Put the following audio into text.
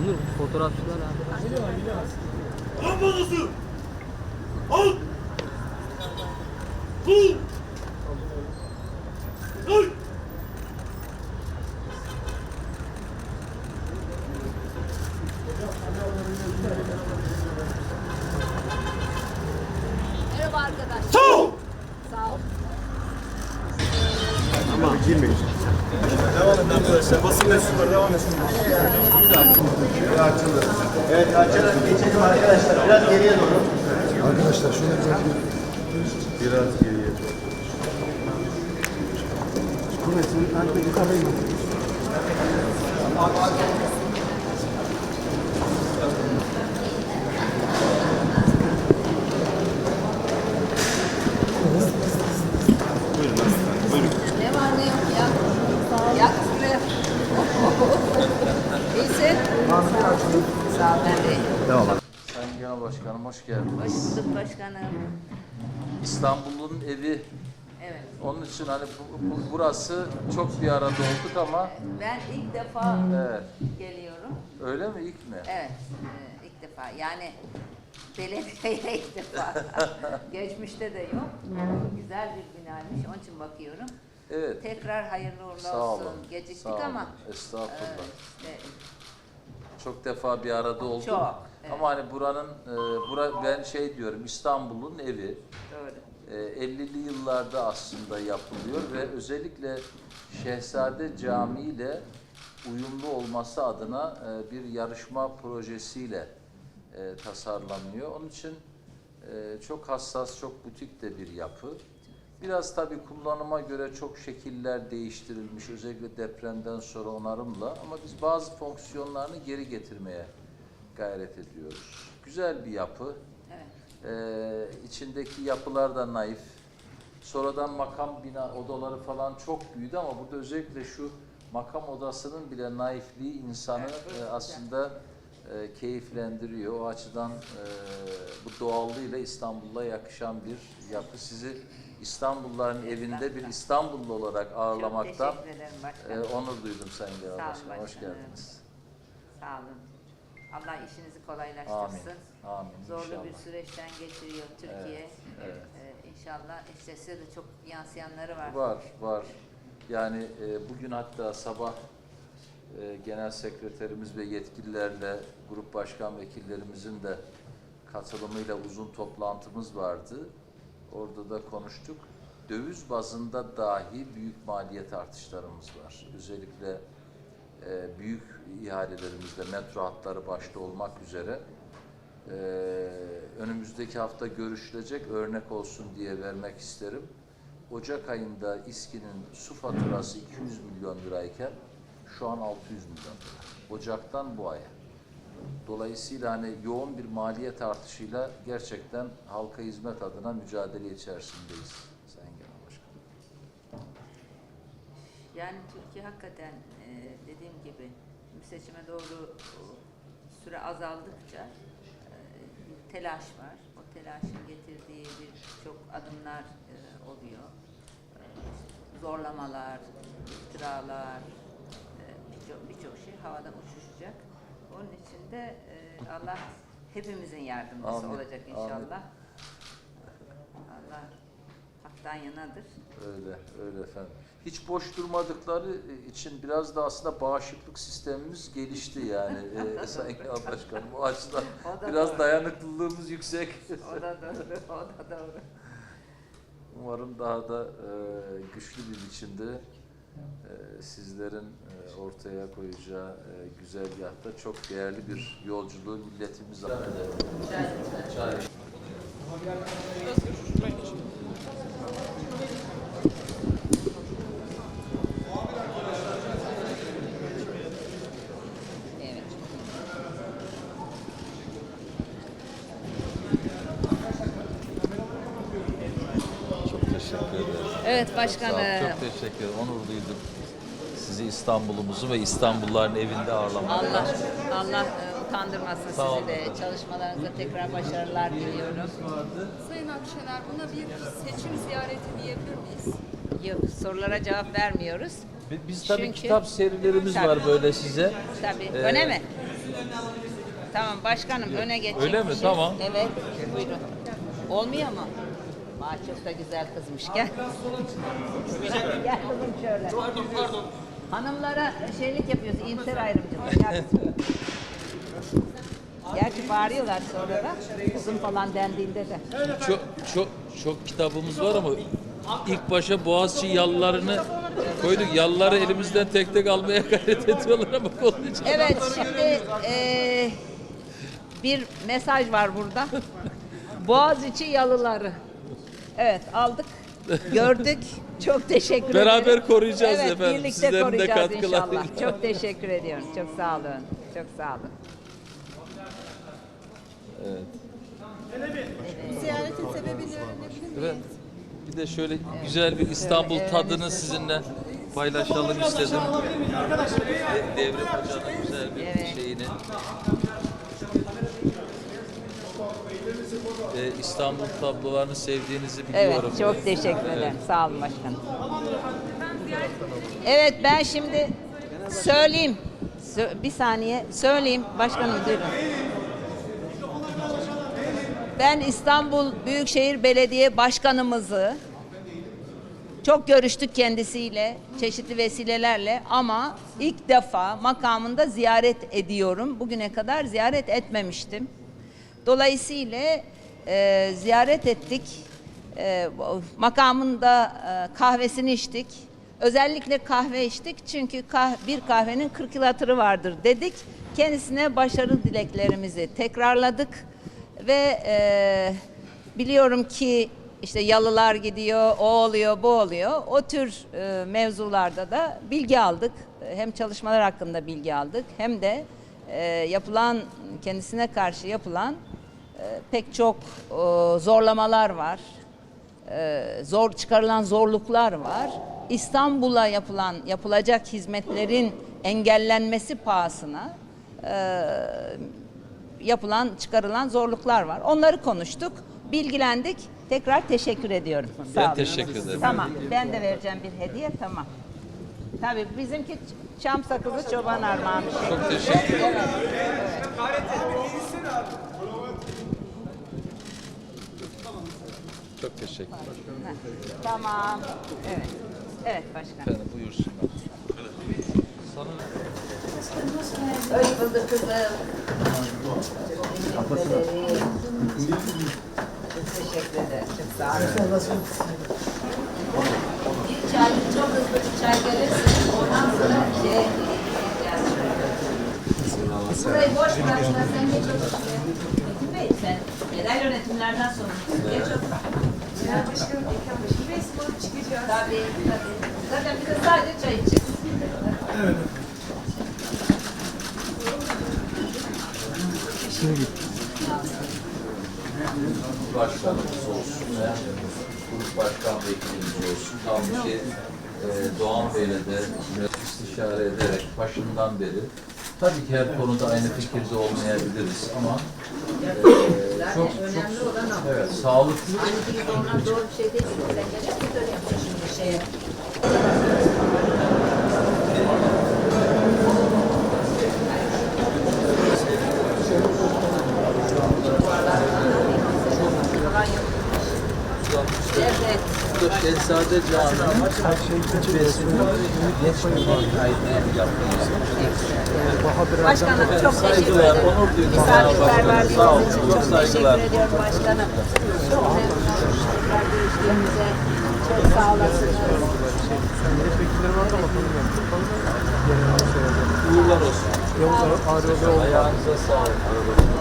Onur fotoğrafçılar abi. Kan babası! Al! Dur! Dur! Merhaba arkadaşlar. Sağ ol! Sağ ol. Arkadaşlar basın mensupları devam etsin. Evet açalım geçelim arkadaşlar. Biraz geriye doğru. Arkadaşlar şöyle biraz geriye doğru. Kuvvetli ben de Sağ ol ben de. Sayın Genel Başkanım hoş geldiniz. Hoş bulduk başkanım. İstanbul'un evi. Evet. Onun için hani bu- bu- burası çok bir arada olduk ama Ben ilk defa evet. geliyorum. Öyle mi ilk mi? Evet. e, ilk defa. Yani belediyeye ilk defa. Geçmişte de yok. Güzel bir binaymış. Onun için bakıyorum. Evet. Tekrar hayırlı uğurlu Sağ olsun. olun. Geciktik Sağ olun. ama. Estağfurullah. e, işte Çok defa bir arada olduk. Çok, evet. Ama hani buranın e, bura ben şey diyorum İstanbul'un evi. doğru. E, 50'li yıllarda aslında yapılıyor ve özellikle Şehzade Camii ile uyumlu olması adına e, bir yarışma projesiyle e, tasarlanıyor. Onun için e, çok hassas, çok butik de bir yapı. Biraz tabii kullanıma göre çok şekiller değiştirilmiş, özellikle depremden sonra onarımla ama biz bazı fonksiyonlarını geri getirmeye gayret ediyoruz. Güzel bir yapı. Evet. Ee, içindeki yapılar da naif. Sonradan makam bina odaları falan çok büyüdü ama burada özellikle şu makam odasının bile naifliği insanı Evet, e, aslında e, keyiflendiriyor. O açıdan e, bu doğallığıyla İstanbul'a yakışan bir yapı. Sizi İstanbulluların evinde bir İstanbullu olarak ağırlamaktan Çok teşekkür ederim e, onur duydum Sayın Genel Sağ olun Başkanım. Hoş başkanım. geldiniz. Sağ olun. Allah işinizi kolaylaştırsın. Amin. Amin. Zorlu İnşallah. bir süreçten geçiriyor Türkiye. evet. Ee, inşallah işte size de çok yansıyanları var. Var, var. Yani e, bugün hatta sabah e, genel sekreterimiz ve yetkililerle grup başkan vekillerimizin de katılımıyla uzun toplantımız vardı. Orada da konuştuk. Döviz bazında dahi büyük maliyet artışlarımız var. Özellikle e, büyük ihalelerimizde metro hatları başta olmak üzere e, önümüzdeki hafta görüşülecek örnek olsun diye vermek isterim. Ocak ayında İSKİ'nin su faturası 200 milyon lirayken şu an 600 milyon lira. Ocaktan bu aya. Dolayısıyla hani yoğun bir maliyet artışıyla gerçekten halka hizmet adına mücadele içerisindeyiz Sayın Genel Başkanım. Yani Türkiye hakikaten e, dediğim gibi seçime doğru süre azaldıkça e, bir telaş var. O telaşın getirdiği birçok adımlar e, oluyor. Zorlamalar, iftiralar, birçok birçok şey havada uçuşacak. Onun için de e, Allah hepimizin yardımcısı Amin, olacak amin. inşallah. Allah haktan yanadır. Öyle, öyle efendim. Hiç boş durmadıkları için biraz da aslında bağışıklık sistemimiz gelişti yani e, Sayın Başkanım. O açıdan O da biraz doğru. dayanıklılığımız yüksek. O da doğru, o da doğru. Umarım daha da e, güçlü bir biçimde sizlerin e, ortaya koyacağı e, güzergahta çok değerli bir yolculuğu milletimiz adına. Çay. Evet. Çok teşekkür Evet Sağ olun, başkanım. Çok teşekkür ederim. Onur duydum. Sizi İstanbul'umuzu ve İstanbulluların evinde ağırlamaktan. Allah Allah e, utandırmasın Sağ olun sizi de. efendim. Çalışmalarınızda tekrar başarılar diliyorum. Sayın Akşener buna bir seçim ziyareti diyebilir miyiz? Yok sorulara cevap vermiyoruz. Biz tabii Çünkü- kitap serilerimiz Tabii. var böyle size. Tabii. Ee, Öne mi? Tamam başkanım öne geçin. Öyle mi? Tamam. Evet buyurun. Olmuyor mu? Aa, çok da güzel kızmış gel. gel kızım şöyle. Pardon pardon. Hanımlara şeylik yapıyoruz, iyimser ayrımcılık. Gel. Gerçi bağırıyorlar sonra da kızım falan dendiğinde de. Çok çok çok kitabımız var ama ilk başa Boğaziçi yallarını koyduk. Yalları elimizden tek tek almaya gayret ediyorlar ama olmayacak. Evet şimdi eee, bir mesaj var burada. Boğaziçi yalıları. Evet aldık, gördük. Çok teşekkür ederim. Beraber koruyacağız evet, efendim. birlikte Sizlerin de koruyacağız katkılarıyla. inşallah. Çok teşekkür ediyorum. Çok sağ olun. Çok sağ olun. Ziyaretin sebebini öğrenebilir Evet. Bir de şöyle güzel bir İstanbul tadını sizinle paylaşalım istedim. De- Devrim Hoca'nın güzel bir Evet. şeyini. Ee, İstanbul tablolarını sevdiğinizi Evet, biliyorum. çok teşekkür ederim. Sağ olun başkanım. Evet, ben şimdi söyleyeyim. Sö- bir saniye söyleyeyim. Başkanım buyurun. Ben İstanbul Büyükşehir Belediye Başkanımızı çok görüştük kendisiyle çeşitli vesilelerle ama ilk defa makamında ziyaret ediyorum. Bugüne kadar ziyaret etmemiştim. Dolayısıyla e, ziyaret ettik. E, makamında e, kahvesini içtik. Özellikle kahve içtik çünkü kah- bir kahvenin 40 yıl hatırı vardır dedik. Kendisine başarı dileklerimizi tekrarladık ve e, biliyorum ki işte yalılar gidiyor, o oluyor, bu oluyor. O tür e, mevzularda da bilgi aldık. Hem çalışmalar hakkında bilgi aldık hem de e, yapılan kendisine karşı yapılan pek çok e, zorlamalar var. E, zor çıkarılan zorluklar var. İstanbul'a yapılan yapılacak hizmetlerin engellenmesi pahasına e, yapılan çıkarılan zorluklar var. Onları konuştuk, bilgilendik. Tekrar teşekkür ediyorum. Sağ Ben olun. teşekkür ederim. Tamam, ben de vereceğim bir hediye. Tamam. Tabii bizimki çam sakızı çoban armağanı. Çok teşekkür ederim. Çok teşekkürler. Heh, Tamam. Evet. Evet başkan. Efendim buyursunlar. Sana Hoş bulduk kızım. Teşekkür ederim. Çok teşekkür ederim. Çok sağ olun. Bir çay, çok hızlı bir çay gelirse ondan sonra şey Burayı boş bırakma sen geç otur. Metin Bey sen yerel yönetimlerden sorumlusun. Geç otur. Başkanımız olsun grup başkan vekilimiz olsun. Tam ki e, Doğan Bey'le de istişare ederek başından beri tabii ki her konuda aynı fikirde olmayabiliriz ama e, çok çok Önemli olan evet sağlıklı Aynı fikirde olmak doğru bir şey değil. Sen gelecek mi söylüyorsun şimdi şeye? Evet. Da Şehzade Camii'nin besini geçmeden kaydını yaptığımız Başkanım çok teşekkür Saygılar, ederim. onur duydum. Misafirperverliğiniz için çok çok teşekkür saygılar. ediyorum başkanım. Çok memnun oldum görüştüğümüze. Çok sağ olasınız. Uğurlar olsun. Ayağınıza sağlık.